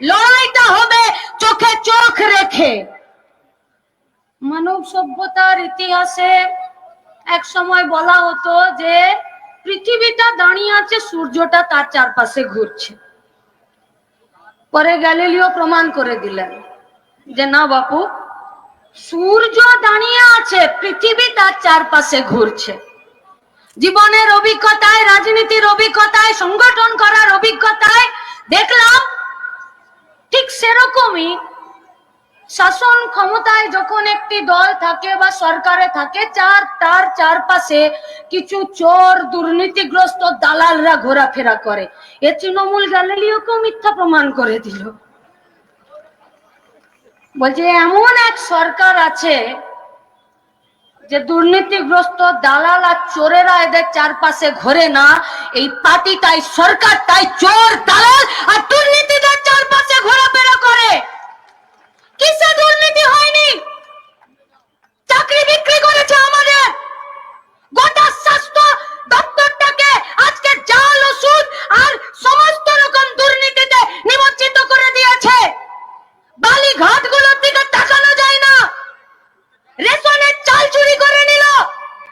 লড়াইটা হবে চোখে চোখ রেখে। মানব সভ্যতার ইতিহাসে এক সময় বলা হতো যে, পৃথিবীটা দাঁড়িয়ে আছে, সূর্যটা তার চারপাশে ঘুরছে। পরে গ্যালিলিও প্রমাণ করে দিলেন যে, না বাপু, সূর্য দাঁড়িয়ে আছে, পৃথিবী তার চারপাশে ঘুরছে। জীবনের অভিজ্ঞতায়, রাজনীতির অভিজ্ঞতায়, সংগঠন করার অভিজ্ঞতায় দেখলাম ঠিক সেরকমই শাসন ক্ষমতায় যখন একটি দল থাকে বা সরকারে থাকে, চার, তার চারপাশে কিছু চোর, দুর্নীতিগ্রস্ত দালালরা ঘোরাফেরা করে। এ তৃণমূল গ্যালিলিওকেও মিথ্যা প্রমাণ করে দিল। বলছে, এমন এক সরকার আছে যে দুর্নীতিগ্রস্ত দালাল আর চোরেরা এদের চারপাশে ঘোরে না, এই পার্টি তাই সরকার, তাই চোর, দালাল আর চারপাশে ঘোরাফেরা করে। কিসে দুর্নীতি হয়নি? চাকরি বিক্রি করেছে আমাদের গোটা স্বাস্থ্য দপ্তরটাকে আজকে জাল ওষুধ আর সমস্ত রকম দুর্নীতিতে নিমজ্জিত করে দিয়েছে বালি ঘাটগুলোর দিকে তাকানো যায় না রেশনের চাল চুরি করে নিল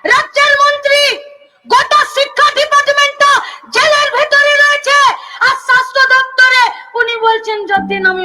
রাজ্যের মন্ত্রী গোটা শিক্ষা ডিপার্টমেন্টটা জেলের ভেতরে রয়েছে আর স্বাস্থ্য দপ্তরে উনি বলছেন যতদিন আমি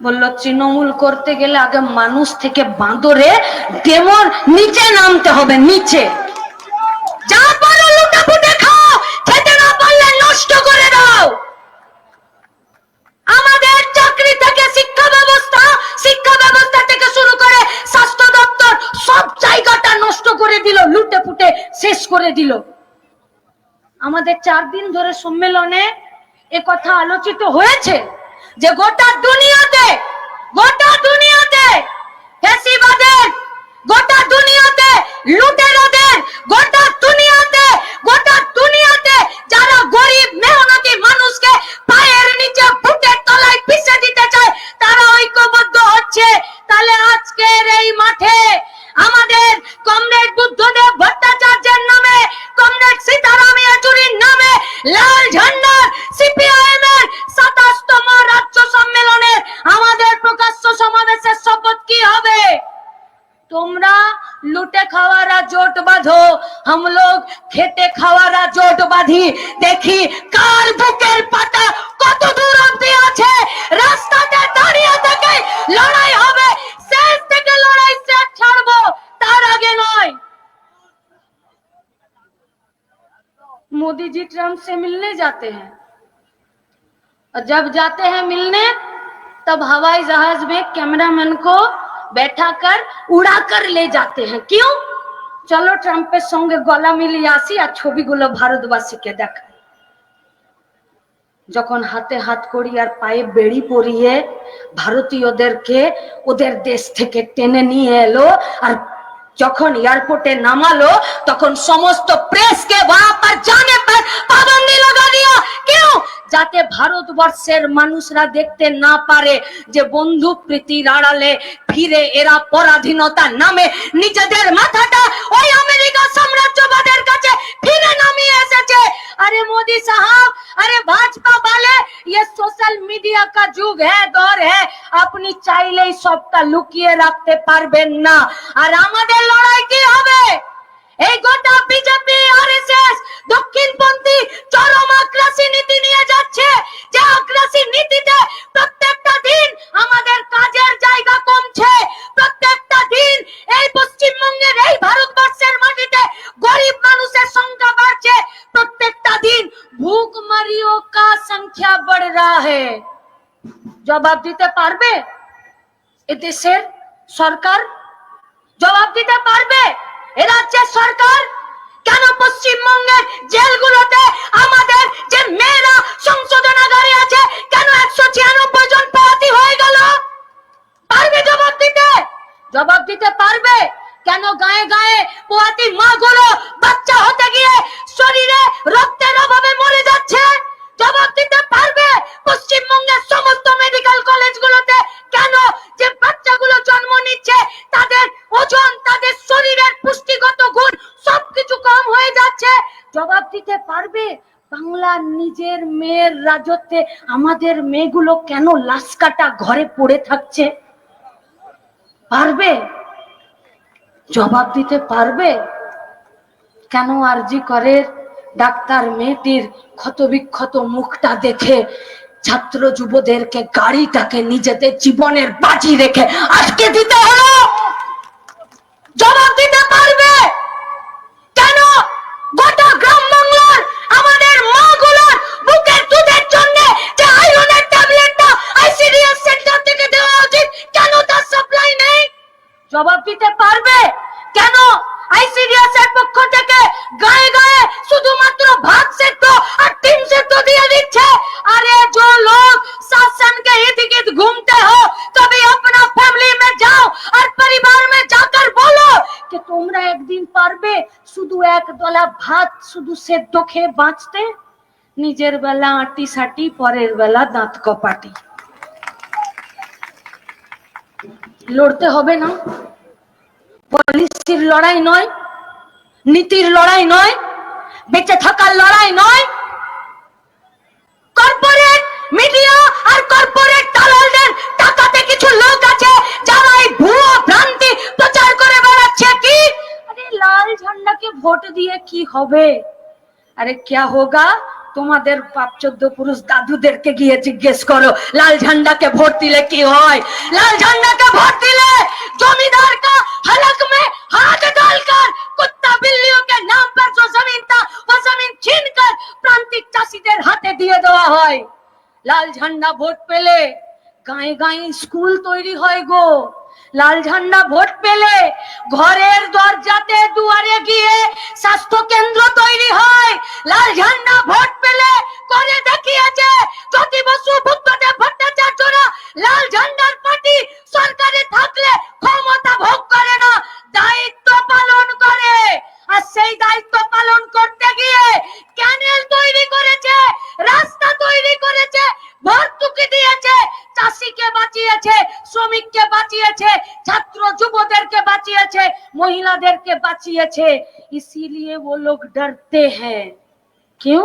বলল, তৃণমূল করতে গেলে আগে মানুষ থেকে বাঁদরে ডেমর নিচে নামতে হবে, নিচে। যা পারো লুটাপুটে খাও খেতে না পারলে নষ্ট করে দাও। আমাদের চাকরি থেকে শিক্ষা ব্যবস্থা শিক্ষা ব্যবস্থা থেকে শুরু করে স্বাস্থ্য দপ্তর সব জায়গাটা নষ্ট করে দিল, লুটে পুটে শেষ করে দিল। আমাদের চার দিন ধরে সম্মেলনে কথা আলোচিত হয়েছে। যে গোটা দুনিয়াতে গোটা দুনিয়াতে ফ্যাসিবাদের, গোটা দুনিয়াতে লুটেরাদের, গোটা দুনিয়াতে গোটা দুনিয়াতে যারা গরিব, মেহনতি মানুষকে পায়ের নিচে বুটের তলায় পিষে দিতে চায়, তারা ঐক্যবদ্ধ হচ্ছে। তাহলে আজকের এই মাঠে আমাদের কমরেড বুদ্ধদেব ভট্টাচার্যের নামে, কমরেড সীতারাম ইয়েচুরির নামে, লাল ঝান্ডার সিপিআইএম मिलने जाते हैं और जब जाते हैं मिलने तब हवाई जहाज में कैमरामैन को बैठा कर उड़ा कर ले जाते हैं क्यों চলো ট্রাম্পের সঙ্গে গলা মিলিয়ে আসি আর ছবিগুলো ভারতবাসীকে দেখাই যখন হাতে হাত করি আর পায়ে বেড়ি পরিয়ে ভারতীয়দেরকে ওদের দেশ থেকে টেনে নিয়ে এলো আর যখন এয়ারপোর্টে নামালো, তখন সমস্ত প্রেসকে বাপার জানে পাবন্দি লাগা দিও কেউ যাতে ভারতবর্ষের মানুষরা দেখতে না পারে যে বন্ধু প্রীতির আড়ালে ফিরে এরা পরাধীনতা নামে। নিজেদের মাথাটা ওই আমেরিকা সাম্রাজ্যবাদের কাছে ফিরে নামিয়ে এসেছে। আরে মোদি সাহাব, আরে ভাজপা বালে ये सोशल मीडिया का जुग है, दौर है। अपनी चाहले सबका लुकिए रखते पारबेन ना। আর আমাদের লড়াই কি এই গোটা বিজেপি আরএসএস দক্ষিণপন্থী চরম আগ্রাসী নীতি নিয়ে যাচ্ছে। যে আগ্রাসী নীতিতে প্রত্যেকটা দিন আমাদের কাজের জায়গা কমছে। প্রত্যেকটা দিন এই পশ্চিমবঙ্গের, এই ভারতবর্ষের মাটিতে গরিব মানুষের সংখ্যা বাড়ছে। প্রত্যেকটা দিন ভুকমারিও কা সংখ্যা বড় রা হে। জবাব দিতে পারবে? এ দেশের সরকার জবাব দিতে পারবে? রাজ্যের সরকার কেন পশ্চিমবঙ্গের জেলগুলোতে আমাদের যে মেয়েরা সংশোধনাগারে আছে, কেন একশো ছিয়ানব্বই জন পলাতি হয়ে গেল? পারবে জবাব দিতে? জবাব দিতে পারবে? কেন গায়ে গায়ে পোয়াতি মা গুলো বাচ্চা হতে গিয়ে শরীরে রক্তের অভাবে মরে যাচ্ছে? জবাব দিতে পারবে? পশ্চিমবঙ্গের সমস্ত মেডিকেল কলেজগুলোতে কেন যে বাচ্চাগুলো জন্ম নিচ্ছে, তাদের ওজন, তাদের শরীরের পুষ্টিগত গুণ সবকিছু কম হয়ে যাচ্ছে। জবাব দিতে পারবে? বাংলার নিজের মেয়ের রাজত্বে আমাদের মেয়েগুলো কেন লাশকাটা ঘরে পড়ে থাকছে? পারবে? জবাব দিতে পারবে? কেন আরজি করের ডাক্তার মেয়েটির ক্ষত বিক্ষত মুখটা দেখে ছাত্র যুবদেরকে গাড়িটাকে নিজেদের জীবনের বাজি রেখে আটকে দিতে হলো। জবাব বাঁচতে, নিজের বেলা আটি সাটি, পরের বেলা দাঁত কপাটি। লড়তে হবে না। পলিসির লড়াই নয়, নীতির লড়াই নয়, বেঁচে থাকার লড়াই নয়। কর্পোরেট মিডিয়া আর কর্পোরেট দালালদের টাকাতে কিছু লোক আছে, যারা এই ভুয়ো ভ্রান্তি প্রচার করে বেড়াচ্ছে। কি? আরে লাল ঝান্ডাকে ভোট দিয়ে কি হবে? আরে কি হোগা? তোমাদের পাপ চোদ্দ পুরুষ দাদুদেরকে গিয়ে জিজ্ঞেস করো, লাল ঝান্ডাকে ভোট দিলে কি হয়? লাল ঝান্ডাকে ভোট দিলে জমিদার কা হলক মে হাত ডালকর কুত্তা বিল্লিও কে নাম পর জো জমিন তা ও জমিন ছিন কর প্রান্তিক চাষীদের হাতে দিয়ে দেওয়া হয়। লাল ঝান্ডা ভোট পেলে গায়ে গায়ে স্কুল তৈরি হয় গো। লাল ঝান্ডা ভোট পেলে ঘরের দরজাতে দুয়ারে গিয়ে স্বাস্থ্য কেন্দ্র তৈরি হয়। লাল ঝান্ডা ভোট পেলে করে দেখিয়েছে জ্যোতি বসু বুদ্ধদেব ভট্টাচার্যরা লাল ঝান্ডার পার্টি সরকারে থাকলে ক্ষমতা ভোগ করে না, দায়িত্ব পালন করে। আর সেই দায়িত্ব পালন করতে গিয়ে ক্যানেল তৈরি করেছে, রাস্তা তৈরি করেছে, ভর্তুকি দিয়েছে, চাষিকে বাঁচিয়েছে, শ্রমিককে বাঁচিয়েছে, ছাত্র যুবদেরকে বাঁচিয়েছে, মহিলাদেরকে বাঁচিয়েছে। ইসিলিয়ে ও লোক ডরতে হ্যাঁ কেউ?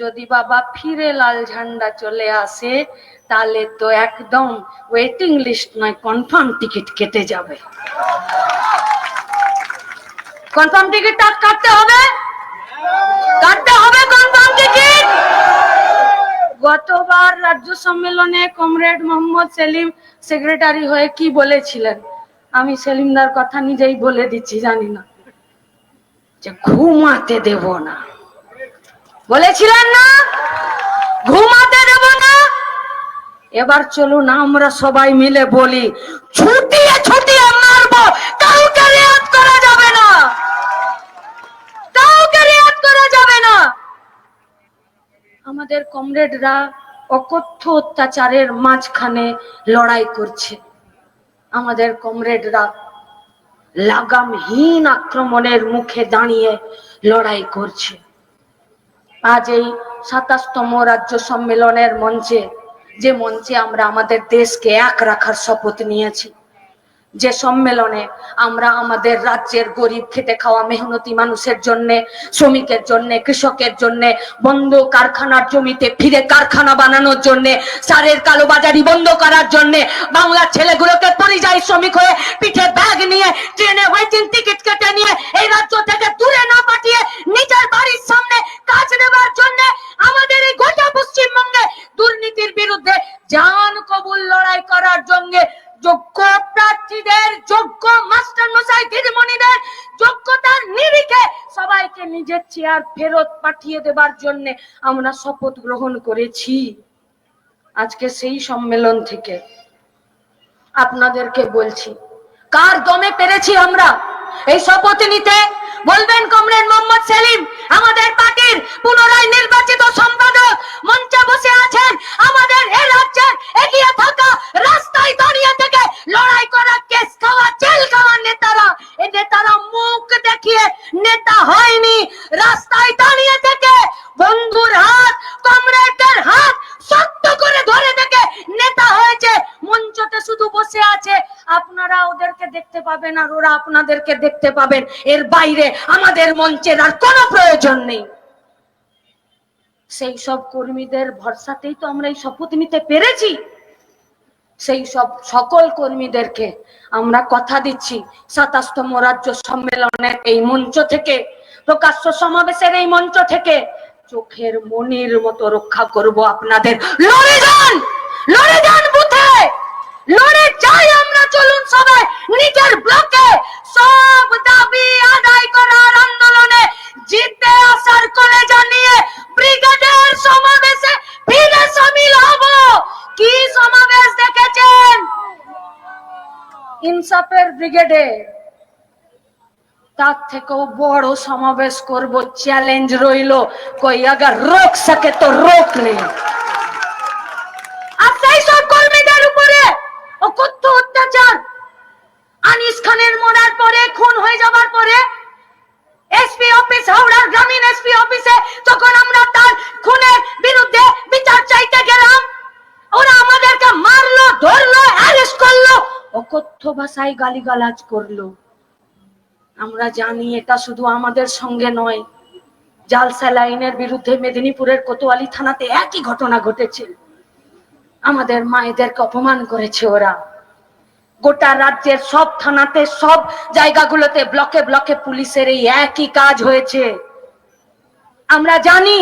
যদি বাবা ফিরে লাল ঝান্ডা চলে আসে, তাহলে তো একদম ওয়েটিং লিস্ট নয় কনফার্ম টিকিট কেটে যাবে। কনফার্ম টিকিটটা কাটতে হবে? কাটতে হবে কনফার্ম টিকিট গতবার রাজ্য সম্মেলনে কমরেড মোহাম্মদ সেলিম সেক্রেটারি হয়ে কি বলেছিলেন? আমি সেলিমদার কথা নিজেই বলে দিচ্ছি, জানি না। যে ঘুমাতে দেব না। বলেছিলেন না? ঘুমাতে দেব না? এবার চলুন, আমরা সবাই মিলে বলি, ছুটিয়ে ছুটিয়ে মারবো কাউকে রেয়াত করা যাবে না কাউকে রেয়াত করা যাবে না আমাদের কমরেডরা অকথ্য অত্যাচারের মাঝখানে লড়াই করছে। আমাদের কমরেডরা লাগামহীন আক্রমণের মুখে দাঁড়িয়ে লড়াই করছে। আজ এই সাতাশতম রাজ্য সম্মেলনের মঞ্চে, যে মঞ্চে আমরা আমাদের দেশকে এক রাখার শপথ নিয়েছি যে সম্মেলনে আমরা আমাদের রাজ্যের গরিব খেটে খাওয়া মেহনতি মানুষের জন্য, শ্রমিকের জন্য, কৃষকের জন্য, বন্ধ কারখানার জমিতে ফিরে কারখানা বানানোর জন্য, সারের কালোবাজারি বন্ধ করার জন্য, বাংলার ছেলেগুলোকে পরিযায়ী শ্রমিক হয়ে পিঠে ব্যাগ নিয়ে, ট্রেনে ওয়েটিং টিকিট কেটে নিয়ে এই রাজ্য থেকে দূরে না পাঠিয়ে নিজের বাড়ির সামনে কাজ নেবার জন্য আমাদের এই গোটা পশ্চিমবঙ্গে দুর্নীতির বিরুদ্ধে জান কবুল লড়াই করার জন্য যোগ্য প্রার্থীদের, যোগ্য মাস্টার মশাই দিদিমণিদের, যোগ্যতার নিরিখে সবাইকে নিজের চেয়ার ফেরত পাঠিয়ে দেবার জন্য আমরা শপথ গ্রহণ করেছি। আজকে সেই সম্মেলন থেকে আপনাদেরকে বলছি, কার দমে পেরেছি আমরা? এই শপথ নিতে বলবেন কমরেড মোহাম্মদ সেলিম, আমাদের পার্টির পুনরায় নির্বাচিত সম্পাদক মঞ্চে বসে আছেন আমাদের এ রাজ্যের এগিয়ে থাকা রাস্তায় দাঁড়িয়ে থেকে লড়াই করা, কেস খাওয়া, জেল খাওয়া নেতারা। এই নেতারা মুখ দেখিয়ে নেতা হয়নি, রাস্তায় দাঁড়িয়ে থেকে বন্ধুর হাত দেখতে পাবেন আর ওরা আপনাদেরকে দেখতে পাবেন। এর বাইরে আমাদের মঞ্চের আর কোনো প্রয়োজন নেই। সেই সব কর্মীদের ভরসাতেই তো আমরা এই শপথ নিতে পেরেছি। সেই সব সকল কর্মীদেরকে আমরা কথা দিচ্ছি। সাতাশতম রাজ্য সম্মেলনের এই মঞ্চ থেকে, প্রকাশ্য সমাবেশের এই মঞ্চ থেকে চোখের মনির মতো রক্ষা করব আপনাদের। লড়ে যান! লড়ে যান বুথে! লড়ে যাই তার থেকেও বড় সমাবেশ করব চ্যালেঞ্জ রইল, কই আগার রোক সকে তো রোক নেই। আর সব কর্মীদের উপরে অত্যাচার। আনিস খানের মরার পরে, খুন হয়ে যাবার পরে এসপি অফিস হাওড়ার গ্রামীণ এসপি অফিসে যখন আমরা তার খুনের বিরুদ্ধে বিচার চাইতে গেলাম, ওরা আমাদেরকে মারলো, ধরলো অ্যারেস্ট করল, অকথ্য ভাষায় গালিগালাজ করল। আমরা জানি এটা শুধু আমাদের সঙ্গে নয়। জাল স্যালাইনের বিরুদ্ধে মেদিনীপুরের কোতোয়ালি থানাতে একই ঘটনা ঘটেছে। আমাদের মায়েদেরকে অপমান করেছে ওরা। গোটা রাজ্যের সব থানাতে, সব জায়গাগুলোতে ব্লকে ব্লকে পুলিশের এই একই কাজ হয়েছে। আমরা জানি,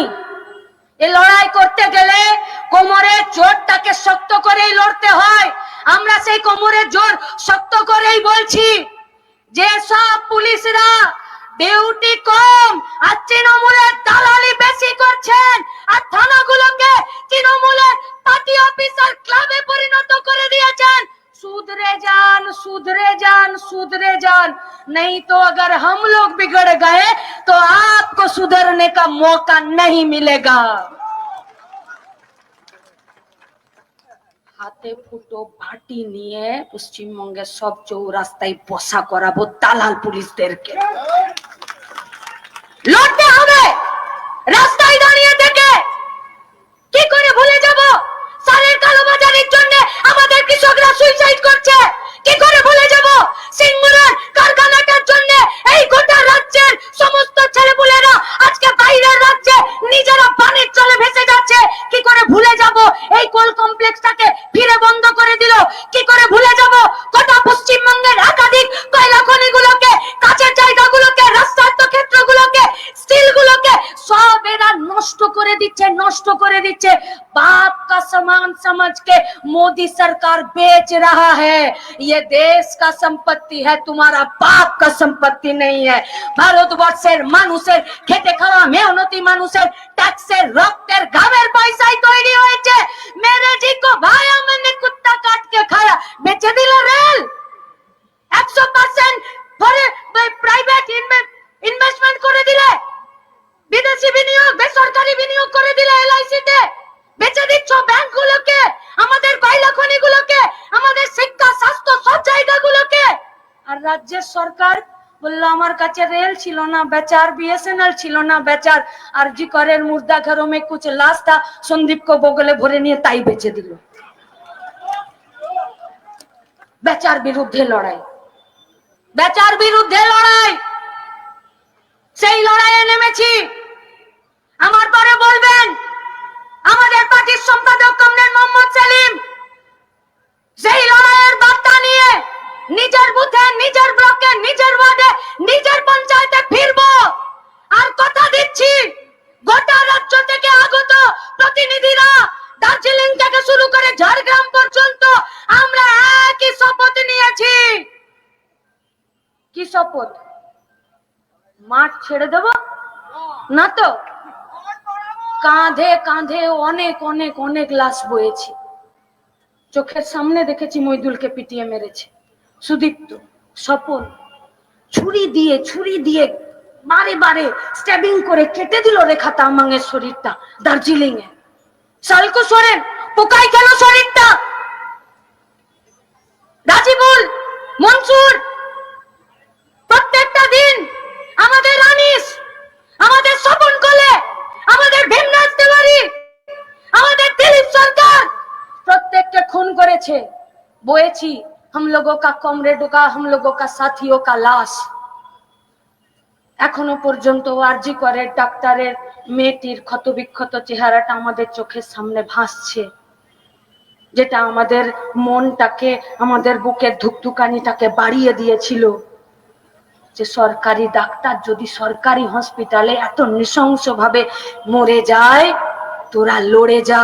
এ লড়াই করতে গেলে কোমরের জোরটাকে শক্ত করেই লড়তে হয়। আমরা সেই কোমরের জোর শক্ত করেই বলছি যে সব পুলিশরা ডিউটি কম আর তৃণমূলের দালালি বেশি করছেন আর থানাগুলোকে তৃণমূলের পার্টি অফিসার ক্লাবে পরিণত করে দিয়েছেন सुधरे जान सुधरे जान सुधरे जान नहीं तो अगर हम लोग बिगड़ गए तो आपको सुधरने का मौका नहीं मिलेगा হাতে ফুটো ভাটি নিয়ে পশ্চিমবঙ্গের সব চৌরাস্তায় বসা করাবো দালাল পুলিশদেরকে। লড়তে হবে! রাস্তায় দাঁড়িয়ে করে দিচ্ছে बाप का सामान समझ के मोदी सरकार बेच रहा है ये देश का संपत्ति है तुम्हारा बाप का संपत्ति नहीं है ভারতবর্ষের মানুষের খেটে খাওয়া মেহনতি মানুষের ট্যাক্সের রক্তের ঘামের পয়সায় তৈরি হয়েছে মেরে জি কো ভায়া मैंने कुत्ता काट के खाया বেচে দিল রেল একশো পার্সেন্ট ধরে প্রাইভেট ইনভেস্টমেন্ট করে দিলে বিদেশি বিনিয়োগ বেসরকারি বিনিয়োগ করে দিলে এলআইসি তে বেচে দিচ্ছ ব্যাংকগুলোকে, আমাদের কয়লা খনিগুলোকে আমাদের শিক্ষা, স্বাস্থ্য, সব জায়গাগুলোকে। আর রাজ্যের সরকার বলল, আমার কাছে রেল ছিল না, বেচার বিএসএনএল ছিল না, বেচার। আর জি করের মুর্দা ঘরো মে কুছ লাশ থা সন্দীপ কো বগলে ভরে নিয়ে তাই বেচে দিল। বেচার বিরুদ্ধে লড়াই। বেচার বিরুদ্ধে লড়াই। সেই লড়াইয়ে নেমেছি। আমার পরে বলবেন আমাদের পার্টির সম্পাদক কমরেড মোহাম্মদ সেলিম সেই লড়াইয়ের বার্তা নিয়ে নিজের বুথে, নিজের ব্লকে, নিজের ওয়ার্ডে, নিজের পঞ্চায়েতে ফিরবো। আর কথা দিচ্ছি, গোটা রাজ্য থেকে আগত প্রতিনিধিরা দার্জিলিং থেকে শুরু করে ঝাড়গ্রাম পর্যন্ত আমরা একই শপথ নিয়েছি। কি শপথ? মাঠ ছেড়ে দেব? না তো? কাঁধে কাঁধে অনেক অনেক অনেক লাশ বয়েছি। চোখের সামনে দেখেছি মইদুলকে পিটিয়ে মেরেছে। সুদীপ্ত, স্বপন, ছুরি দিয়ে ছুরি দিয়ে বারে বারে স্ট্যাবিং করে কেটে দিল রেখা তামাংয়ের শরীরটা দার্জিলিং এ সালকো সোরেন পোকাই গেল শরীরটা? রাজিবুল, মনসুর খুন করেছে বয়েছি हम लोगों का कॉमरेडों का हम लोगों का साथियों का लाश এখনো পর্যন্ত আরজি করে ডাক্তারের মেয়েটির ক্ষতবিক্ষত চেহারাটা আমাদের চোখের সামনে ভাসছে যেটা আমাদের মনটাকে আমাদের বুকের ধুকধুকানিটাকে বাড়িয়ে দিয়েছিল যে সরকারি ডাক্তার যদি সরকারি হসপিটালে এত নৃশংস ভাবে মরে যায় তোরা লড়ে যা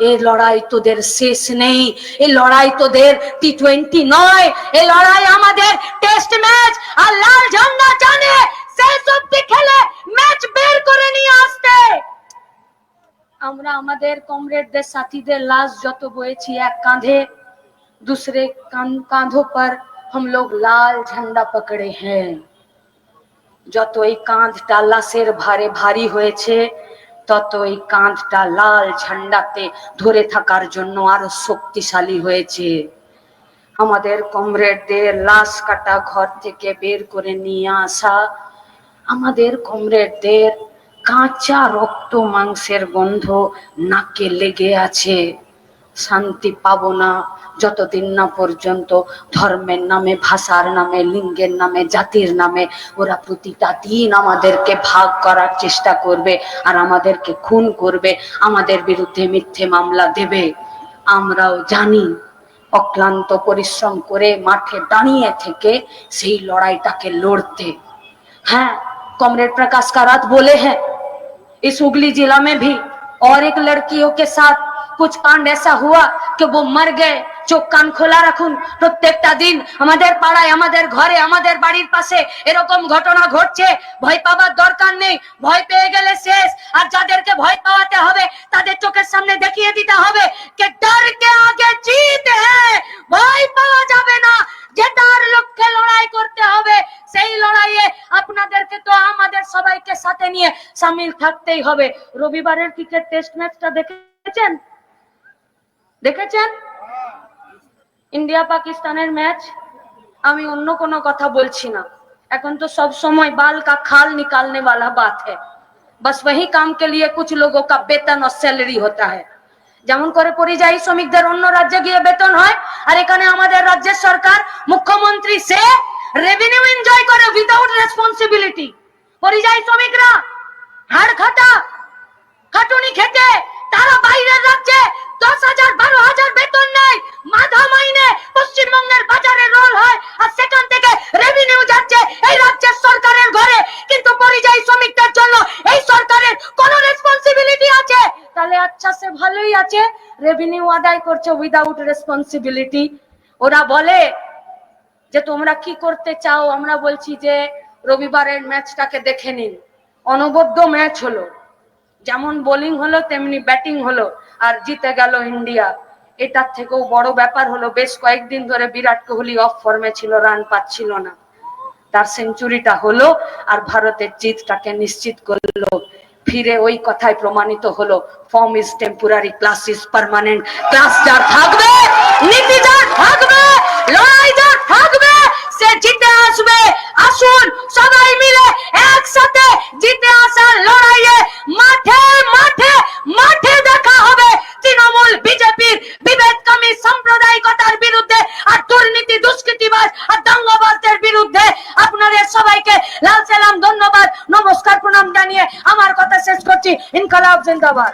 এই লড়াই তোদের শেষ নেই এই লড়াই তোদের টি টোয়েন্টি নয় এই লড়াই আমাদের টেস্ট ম্যাচ আর লাল ঝান্ডা জানে শেষ অব্দি খেলে ম্যাচ বের করে নিয়ে আসতে আমরা আমাদের কমরেডদের সাথীদের লাশ যত বয়েছি এক কাঁধে दूसरे कान- कांधों पर हम लोग लाल झंडा पकड़े हैं যত এই কাঁধটা লাশের ভারে ভারী হয়েছে তত এই কাঁধটা লাল ঝান্ডাতে ধরে থাকার জন্য আরও শক্তিশালী হয়েছে। আমাদের কমরেডদের লাশ কাটা ঘর থেকে বের করে নিয়ে আসা আমাদের কমরেডদের কাঁচা রক্ত মাংসের গন্ধ নাকে লেগে আছে। শান্তি পাবো না যতদিন না পর্যন্ত ধর্মের নামে ভাষার নামে লিঙ্গের নামে জাতির নামে ওরা প্রতিটা দিন আমাদেরকে ভাগ করার চেষ্টা করবে আর আমাদেরকে খুন করবে আমাদের বিরুদ্ধে মিথ্যে মামলা দেবে আমরাও জানি অক্লান্ত পরিশ্রম করে মাঠে দাঁড়িয়ে থেকে সেই লড়াইটাকে লড়তে हाँ कॉमरेड प्रकाश कारात बोले हैं इस हुगली जिला में भी और एक लड़कियों के साथ कुछ कांड ऐसा हुआ कि वो मर गए চোখ কান খোলা রাখুন প্রত্যেকটা দিন আমাদের পাড়ায় আমাদের ঘরে আমাদের বাড়ির পাশে এরকম ঘটনা ঘটছে ভয় পাওয়ার দরকার নেই ভয় পেয়ে গেলে শেষ আর যাদেরকে ভয় পাওয়াতে হবে তাদের চোখের সামনে দেখিয়ে দিতে হবে কে ডর কে আগে জিত হ্যাঁ ভয় পাওয়া যাবে না জেতার লক্ষ্যে লড়াই করতে হবে সেই লড়াইয়ে আপনাদেরকে তো আমাদের সবাইকে সাথে নিয়ে সামিল থাকতেই হবে রবিবারের ক্রিকেট টেস্ট ম্যাচটা দেখেছেন দেখেছেন ইন্ডিয়া পাকিস্তানের ম্যাচ আমি অন্য কোনো কথা বলছি না এখন তো सब समय बाल का खाल निकालने वाला बात है बस वही काम के लिए कुछ लोगों का वेतन और सैलरी होता है যেমন করে পরিযায়ী শ্রমিকদের অন্য রাজ্যে গিয়ে বেতন হয় আর এখানে আমাদের রাজ্যের সরকার মুখ্যমন্ত্রী সে রেভিনিউ এনজয় করে উইদাউট রেসপন্সিবিলিটি পরিযায়ী শ্রমিকরা হাড় খাটা খাটুনি খেতে তারা বাইরের রাজ্যে দশ হাজার, বারো হাজার বেতন নেয় মাধা মাইনে পশ্চিমবঙ্গের বাজারে রোল হয় আর সেখান থেকে রেভিনিউ যাচ্ছে এই রাজ্যের সরকারের ঘরে। কিন্তু পরিযায়ী শ্রমিকদের জন্য এই সরকারের কোনো রেসপন্সিবিলিটি আছে? তাহলে আচ্ছা সে ভালোই আছে। রেভিনিউ আদায় করছে উইদাউট রেসপন্সিবিলিটি ওরা বলে যে তোমরা কি করতে চাও? আমরা বলছি যে রবিবারের ম্যাচটাকে দেখে নিন। অনবদ্য ম্যাচ হলো। যেমন বোলিং হলো, তেমনি ব্যাটিং হলো। আর জিতে গেল ইন্ডিয়া। এটার থেকেও বড় ব্যাপার হলো, বেশ কয়েকদিন ধরে বিরাট কোহলি অফ ফর্মে ছিল রান পাচ্ছিল না। তার সেঞ্চুরিটা হলো আর ভারতের জিতটাকে নিশ্চিত করল। ফিরে ওই কথায় প্রমাণিত হলো form is temporary class is permanent class যার থাকবে, নীতি যার থাকবে, লড়াই যার থাকবে, সে জিতে আসবে। আসুন সবাই মিলে একসাথে জিতে আসার লড়াইয়ে মাঠে মাঠে মাঠে তৃণমূল বিজেপির বিভেদকামী সাম্প্রদায়িকতার বিরুদ্ধে আর দুর্নীতি, দুষ্কৃতিবাজ আর দাঙ্গাবাজদের বিরুদ্ধে আপনাদের সবাইকে লাল সালাম, ধন্যবাদ, নমস্কার, প্রণাম জানিয়ে আমার কথা শেষ করছি। ইনকালাব জিন্দাবাদ।